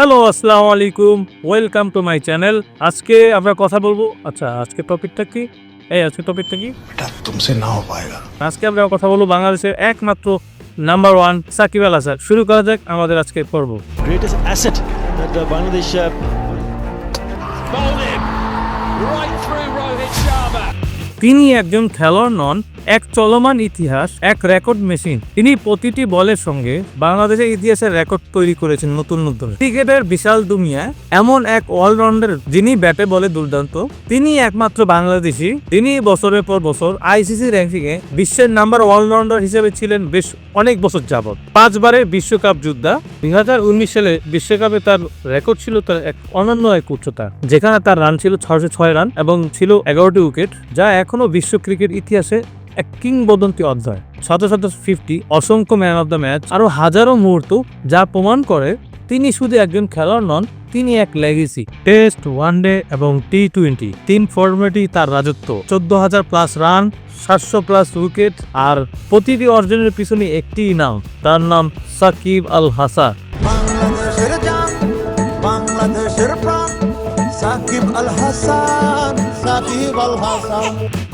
Hello আসসালামু আলাইকুম। Welcome to my channel আজকে আমরা কথা বলব আচ্ছা আজকে টপিকটা কি? এই আজকে টপিকটা কি? তুমসে না হো আজকে আমরা কথা বলব বাংলাদেশের একমাত্র নাম্বার ওয়ান সাকিব আল হাসান। শুরু করা যাক আমাদের আজকে পর্ব। Greatest asset that Bangladesh right through Rohit Sharma তিনি একজন খেলোয়াড় নন, এক চলমান ইতিহাস, এক রেকর্ড মেশিন। তিনি প্রতিটি বলের সঙ্গে বাংলাদেশের ইতিহাসের রেকর্ড তৈরি করেছেন নতুন নতুন। ক্রিকেটের বিশাল দুনিয়া, এমন এক অলরাউন্ডার যিনি ব্যাটে বলে দুর্দান্ত। তিনি একমাত্র বাংলাদেশি, তিনি বছরের পর বছর আইসিসি র্যাঙ্কিং এ বিশ্বের নাম্বার অলরাউন্ডার হিসেবে ছিলেন বেশ অনেক বছর যাবৎ। পাঁচবারের বিশ্বকাপ যোদ্ধা, দুই হাজার উনিশ সালে বিশ্বকাপে তার রেকর্ড ছিল তার এক অনন্য এক উচ্চতা, যেখানে তার রান ছিল ছয়শো ছয় রান এবং ছিল এগারোটি উইকেট, যা এখনও বিশ্ব ক্রিকেট ইতিহাসে এক কিংবদন্তি অধ্যায়। শত শত ফিফটি, অসংখ্য ম্যান অফ দ্য ম্যাচ আরও হাজারো মুহূর্ত যা প্রমাণ করে তিনি শুধু একজন খেলোয়াড় নন, তিনি এক লেগেসি টেস্ট ওয়ানডে এবং টি টোয়েন্টি তিন ফরম্যাটই তার রাজত্ব। চোদ্দ হাজার প্লাস রান সাতশো প্লাস উইকেট আর প্রতিটি অর্জনের পিছনে একটি নাম, তার নাম সাকিব আল হাসান।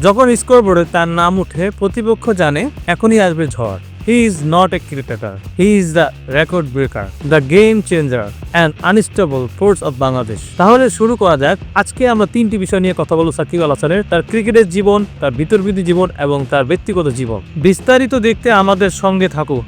যখন স্কোরবোর্ডে তার নাম উঠে, প্রতিপক্ষ জানে, এখনই আসবে ঝড়। He is not a cricketer he is the record breaker the game changer and unstable force of Bangladesh তাহলে শুরু করা যাক। আজকে আমরা তিনটি বিষয় নিয়ে কথা বলব সাকিব আল হাসানের, তার ক্রিকেটের জীবন, তার বিতর্বিত জীবন এবং তার ব্যক্তিগত জীবন। বিস্তারিত দেখতে আমাদের সঙ্গে থাকুক